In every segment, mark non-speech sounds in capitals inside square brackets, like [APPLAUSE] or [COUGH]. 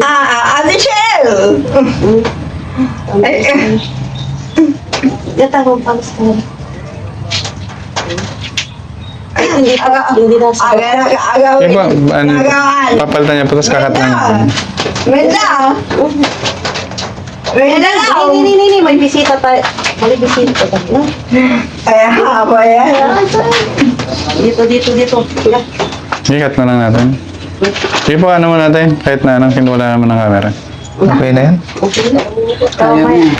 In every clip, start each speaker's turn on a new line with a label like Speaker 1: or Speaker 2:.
Speaker 1: Ah, ah, Ate Shell! Ay, eh,
Speaker 2: Gata ko pang sa Ay, hindi pa,
Speaker 1: aga,
Speaker 2: hindi na sa...
Speaker 1: aga, aga,
Speaker 3: Sige po, ano,
Speaker 1: agawan.
Speaker 3: papalitan niya po, tapos kakat na.
Speaker 1: Menda! Menda daw!
Speaker 2: Hindi, hindi, hindi, may bisita tayo. May bisita tayo.
Speaker 1: Ay, habo yan.
Speaker 2: Dito, dito, dito.
Speaker 3: Ikat na lang natin. Sige po, ano mo natin, kahit na anong kinuwala naman ng camera. Okay na yan?
Speaker 2: Okay na. Tama yan.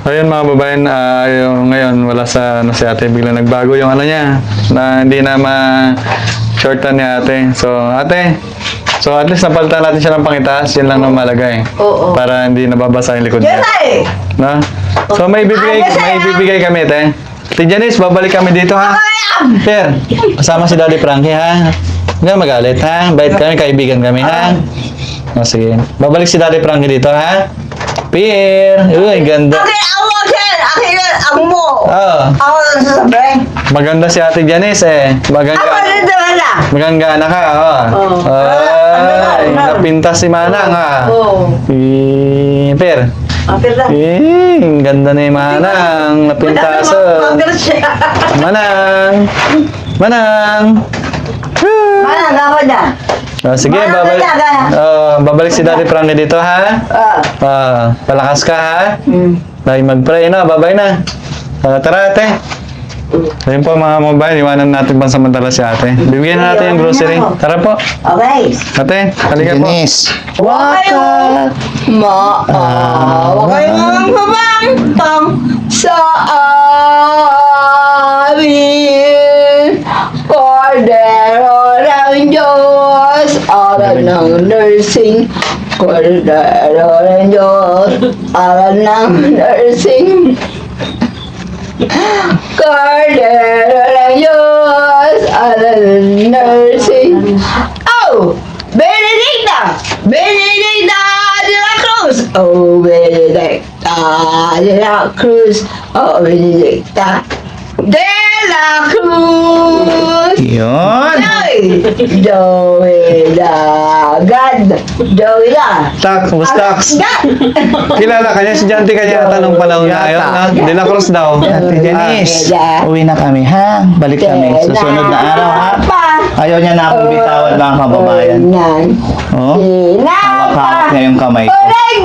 Speaker 3: Ayun mga babayan, ah, yung ngayon wala sa ano si ate, bigla nagbago yung ano niya, na hindi na ma-shortan ni ate. So ate, so at least napalitan natin siya ng pangitaas, yun lang naman malaga eh.
Speaker 2: Oo.
Speaker 3: Para hindi nababasa yung likod
Speaker 1: Yan
Speaker 3: niya.
Speaker 1: ay!
Speaker 3: Na? So may bibigay,
Speaker 1: Ah,
Speaker 3: may bibigay kami te. Si Janice, babalik kami dito ha. Pierre, kasama si Daddy Frankie ha. Huwag ka magalit ha. Bait kami, kaibigan kami ha. O sige. Babalik si Daddy Frankie dito ha. Pierre, uy, ganda.
Speaker 1: Akin, ako, akin! Akin, ako mo!
Speaker 3: Oh,
Speaker 1: Ako lang sasabihin.
Speaker 3: maganda si Ate Janice eh.
Speaker 1: Ako
Speaker 3: Maganda.
Speaker 1: rin naman na!
Speaker 3: Maganda ka, oh.
Speaker 2: Oh.
Speaker 3: Ay,
Speaker 1: Ano, ano?
Speaker 3: napintas si Manang ha.
Speaker 2: Oo.
Speaker 3: Eh, Per.
Speaker 2: Apir na.
Speaker 3: Eh, ang ganda ni Manang. Napintasan.
Speaker 1: Magkano siya?
Speaker 3: Manang! Manang!
Speaker 1: Mana, gawin na.
Speaker 3: Ah, sige, babalik. Oh, babalik si Daddy Frankie dito, ha?
Speaker 1: Ah.
Speaker 3: Ah, palakas ka, ha?
Speaker 1: Hmm.
Speaker 3: Dahil mag-pray na, babay na. Ah, tara, ate. Ayun po mga mobile, iwanan natin pansamantala si ate. Bibigyan na natin yung grocery. Tara po.
Speaker 1: Okay.
Speaker 3: Ate, halika po.
Speaker 1: Huwag kayo maawa kayong mamantang sa ng nursing. Kordero ng Diyos, aral ng nursing. Kordero ng Diyos, aral ng nursing. Oh! Benedicta! Benedicta de la Cruz! Oh, Benedicta de la Cruz! Oh, Benedicta de la Cruz!
Speaker 3: Yun.
Speaker 1: Joey! Joey la God! Joey la!
Speaker 3: Tak, bustaks.
Speaker 1: God!
Speaker 3: Kilala kanya si Janty kanya yata nung panahon na yun. ha? De la Cruz daw.
Speaker 4: Ate Janice, uwi na kami ha. Balik kami sa sunod na araw ha. Ayaw niya na akong bitawan mga kababayan. Oh, hawak-hawak niya yung kamay ko.
Speaker 1: Oleg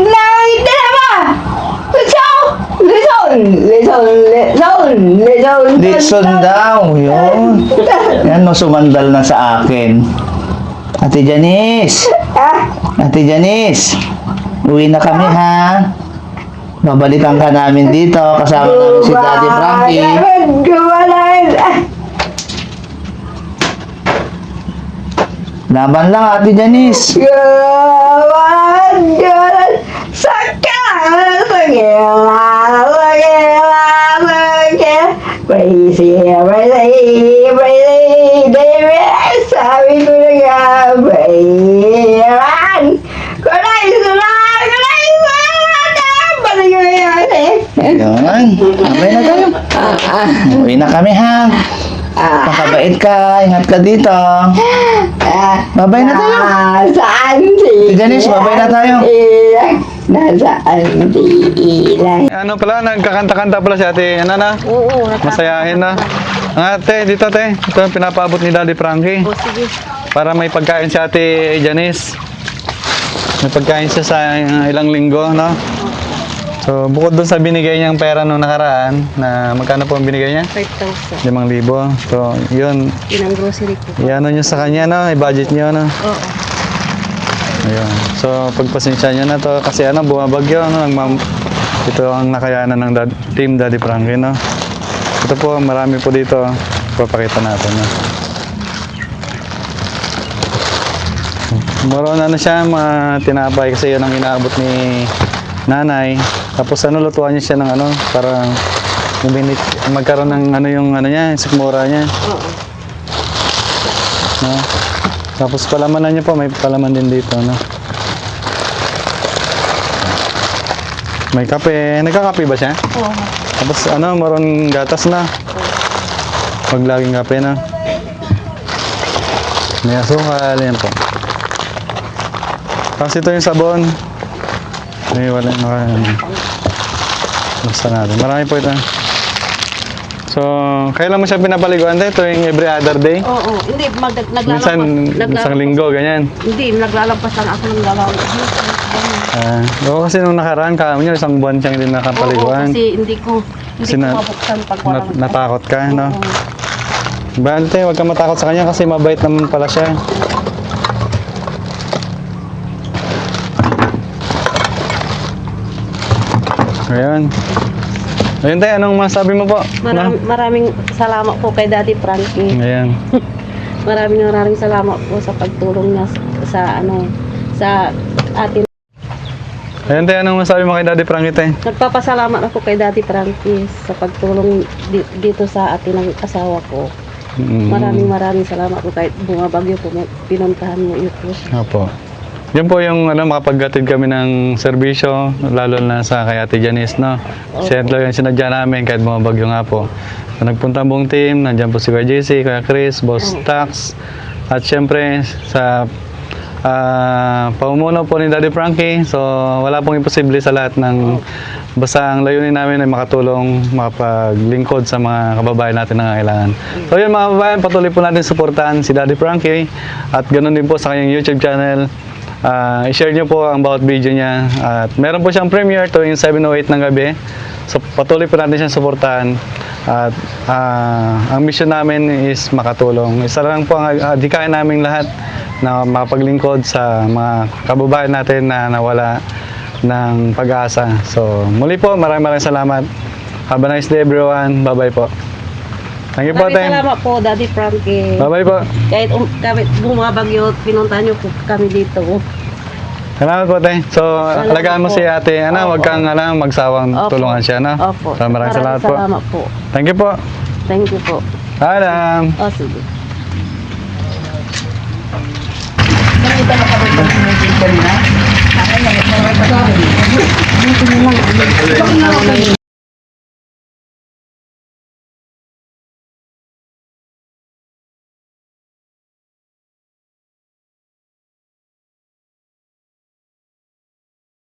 Speaker 1: Lechon! Lechon! Lechon! Lechon!
Speaker 4: Ditson daw, yun. Yan, no, sumandal na sa akin. Ate Janice,
Speaker 1: Ah!
Speaker 4: Ate Janice, uwi na kami ha. Babalikan ka namin dito, kasama namin si Daddy Frankie.
Speaker 1: Gumalan!
Speaker 4: Laban lang, Ate Janice.
Speaker 1: Gumalan! Gumalan! Sakal! Sagila! Crazy! Crazy! Crazy! Baby! Sabi ko na nga! Run! Kulay! Sulay! Kulay! Balik ko yan eh!
Speaker 4: Yun, abay na tayo. Uwi na kami ha.
Speaker 1: Ah!
Speaker 4: Makabait ka, ingat ka dito.
Speaker 1: Ah!
Speaker 4: Babay na tayo.
Speaker 1: Nasaan si
Speaker 4: Si Janice, babay na tayo.
Speaker 1: Ilang? Nasaan si Ilang?
Speaker 3: Ano pala, nagkakanta-kanta pala si ate. Ano na?
Speaker 2: Oo, naka-
Speaker 3: Masayahin na. Ang ate, dito ate. Ito ang pinapaabot ni Daddy Frankie.
Speaker 2: O, sige.
Speaker 3: Para may pagkain si ate Janice. May pagkain siya sa uh, ilang linggo, no? So, bukod doon sa binigay niyang pera nung nakaraan, na magkano po ang binigay niya?
Speaker 2: 5,000.
Speaker 3: 5,000. So, yun.
Speaker 2: Yun ang grocery ko.
Speaker 3: Iano niyo sa kanya, no? I-budget niyo, no?
Speaker 2: Oo.
Speaker 3: Ayun. So, pagpasensya niyo na to kasi ano, bumabagyo, no? Nagmam ito ang nakayanan ng dad- team Daddy Frankie, no? Ito po, marami po dito. Papakita natin, no? Meron ano siya, mga tinapay kasi yun ang inaabot ni nanay. Tapos ano, lutuan niya siya ng ano, para magkaroon ng ano yung ano niya, sikmura niya.
Speaker 2: Oo.
Speaker 3: No? Tapos palamanan niya po, may palaman din dito, no? May kape. Nagkakape ba siya?
Speaker 2: Oo.
Speaker 3: Tapos ano, maroon gatas na. Pag laging kape na. May asukal, yan po. Tapos ito yung sabon. May wala yung naka... Basta natin. Marami po ito. So, kailan mo siya pinapaliguan tayo? Yung every other day?
Speaker 2: Oo, hindi. Mag, naglalampas.
Speaker 3: Minsan, isang linggo, ganyan.
Speaker 2: Hindi, naglalampas lang ako ng lalawang.
Speaker 3: Ah, oo, kasi nung nakaraan kami niya, isang buwan siyang hindi
Speaker 2: Oo,
Speaker 3: nakapaliguan.
Speaker 2: kasi hindi ko, hindi
Speaker 3: Kasi
Speaker 2: ko
Speaker 3: na-
Speaker 2: mabuksan pag walang
Speaker 3: natakot ka, no?
Speaker 2: Oo.
Speaker 3: Bante, huwag ka matakot sa kanya kasi mabait naman pala siya. Ayun. Ayun tayo, anong masabi mo po?
Speaker 2: Maram, maraming salamat po kay Daddy Frankie.
Speaker 3: Ayan. [LAUGHS]
Speaker 2: Maraming maraming salamat po sa pagtulong niya sa, sa ano sa atin.
Speaker 3: Ayun tayo, anong masabi mo kay Daddy Frankie tayo?
Speaker 2: Nagpapasalamat ako kay Daddy Frankie sa pagtulong di- dito sa atin ng asawa ko.
Speaker 3: Mm.
Speaker 2: Maraming maraming salamat po kahit bumabagyo po pinuntahan mo ito.
Speaker 3: Opo. Yun po yung ano, makapaggatid kami ng serbisyo, lalo na sa kay Ate Janice, no? Siyempre yung sinadya namin kahit mga bagyo nga po. So, nagpunta ang buong team, nandiyan po si Kuya JC, Kuya Chris, Boss Tax, at siyempre sa ah pamumuno po ni Daddy Frankie, so wala pong imposible sa lahat ng basta ang layunin namin ay makatulong, makapaglingkod sa mga kababayan natin na kailangan. So yun mga kababayan, patuloy po natin suportahan si Daddy Frankie at ganoon din po sa kanyang YouTube channel. Ah, i-share niyo po ang bawat video niya at meron po siyang premiere tuwing 7.08 ng gabi. So patuloy po natin siyang suportahan at ah, ang mission namin is makatulong. Isa lang po ang adhikain namin lahat na makapaglingkod sa mga kababayan natin na nawala ng pag-asa. So muli po, maraming maraming salamat. Have a nice day everyone. Bye-bye po. Thank you po,
Speaker 2: Maraming salamat po Daddy Frankie.
Speaker 3: Bye-bye po.
Speaker 2: Kahit um, kahit bumabagyo, pinuntahan niyo po kami dito.
Speaker 3: Salamat po, Tay. So, alagaan mo
Speaker 2: po.
Speaker 3: si ate. Ano,
Speaker 2: Opo.
Speaker 3: wag kang ano, magsawang
Speaker 2: Opo.
Speaker 3: tulungan siya, no?
Speaker 2: Opo.
Speaker 3: So, maraming salamat po.
Speaker 2: salamat po.
Speaker 3: Thank you po.
Speaker 2: Thank you po.
Speaker 3: Alam.
Speaker 2: Oh, sige.